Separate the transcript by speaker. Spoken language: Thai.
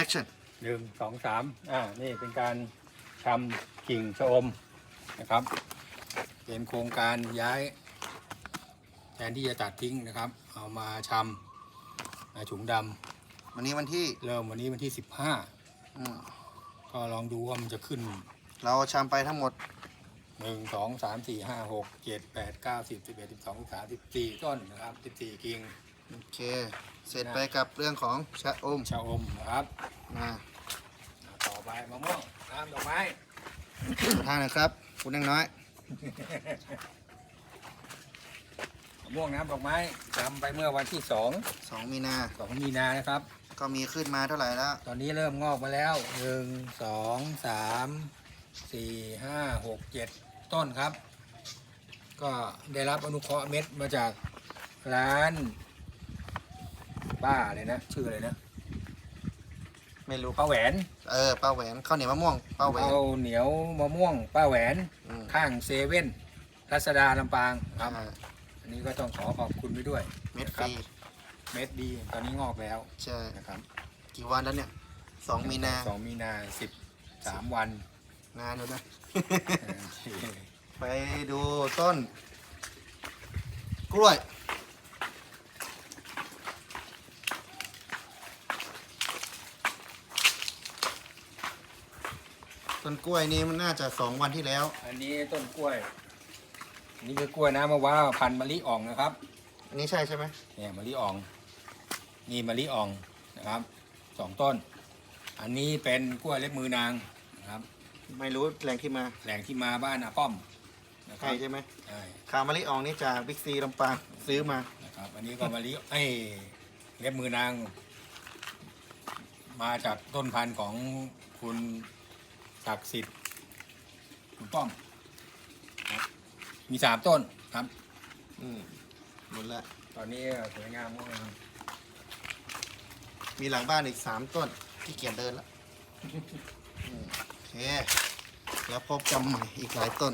Speaker 1: action
Speaker 2: หนึ่งสองสามอ่านี่เป็นการชำกิ่งชะอมนะครับ เป็นโครงการย้าย แทนที่จะตัดทิ้งนะครับ เอามาชำในถุงด
Speaker 1: วันนี้วันที่ำ
Speaker 2: เริ่มวันนี้วันที่สิบห้า
Speaker 1: อืม
Speaker 2: ก็ลองดูว่ามันจะขึ้น
Speaker 1: เราชำไปทั้งหมด
Speaker 2: หนึ่งสองสามสี่ห้าหกเจ็ดแปดเก้าสิบสิบเอ็ดสิบสองสิบสามสิบสี่ต้นนะครับสิบสี่กิ่ง
Speaker 1: โอเค เสร็จไปกับเรื่องของชะอม
Speaker 2: ชะอมนะครับ
Speaker 1: มา
Speaker 2: ต่อไปมะม่วงน้ำดอกไม้
Speaker 1: ทานนะครับ คุณนางน้อย
Speaker 2: มะม่วงน้ำดอกไม้ทำไปเมื่อวันที่สอง
Speaker 1: 2มีนา
Speaker 2: สองมีนานะครับ
Speaker 1: ก็มีขึ้นมาเท่าไหร่แล้ว
Speaker 2: ตอนนี้เริ่มงอกมาแล้วหนึ่งสองสามสี่ห้าหกเจ็ดต้นครับ ก็ได้รับอนุเคราะห์เม็ดมาจากร้าน ป้าเลยนะชื่ออะไรนะ
Speaker 1: ไม่รู้
Speaker 2: ป้าแหวน
Speaker 1: เออป้าแหวนข้าวเหนียวมะม่วงป้าแหวน
Speaker 2: เอาเหนียวมะม่วง ป้าแหวน
Speaker 1: อืม
Speaker 2: ข้างเซเว่นรัศดาลำปางครับ
Speaker 1: อ่า
Speaker 2: อันนี้ก็ต้องขอขอบคุณไปด้วย
Speaker 1: เม็ด
Speaker 2: นะ
Speaker 1: ฟ
Speaker 2: ครั
Speaker 1: รี
Speaker 2: บเม็ดดีตอนนี้งอกแล้ว
Speaker 1: ใช่
Speaker 2: นะครับ
Speaker 1: กี่วันแล้วเนี่ย2มีนา
Speaker 2: สองมีนาสิบสามวัน
Speaker 1: นานอยู่นะ
Speaker 2: เออ
Speaker 1: ไปดูต้น กล้วย ต้นกล้วยนี้มันน่าจะสองวันที่แล้ว
Speaker 2: อันนี้ต้นกล้วยอันนี้คือกล้วยน้ำมะว้าวพันธุ์มะลิอ่องนะครับ
Speaker 1: อันนี้ใช่ใช่ไหม
Speaker 2: เนี่ยมะลิอ่อง นี่มะลิอ่องนะครับสองต้น อันนี้เป็นกล้วยเล็บมือนางนะครับ
Speaker 1: ไม่รู้แหล่งที่มา
Speaker 2: แหล่งที่มาบ้านอาป้อมนะค
Speaker 1: ใช่
Speaker 2: รับ
Speaker 1: ใช่ไหม
Speaker 2: ใช่
Speaker 1: คาวมะลิอองนี่จากบิ๊กซีลำปางซื้อมา
Speaker 2: นะครับ อันนี้ก็มะลิไอ้ยเล็บมือนาง มาจากต้นพันธุ์ของคุณ ศักดิ์สิทธิ์คุณป้อมครับมีสามต้นครับ
Speaker 1: อืมหมดละ
Speaker 2: ตอนนี้สวยงามมากครับ
Speaker 1: มีหลังบ้านอีกสามต้นที่เกียจเดินละอืมโอเค แล้วพบกันใหม่อีกหลายต้น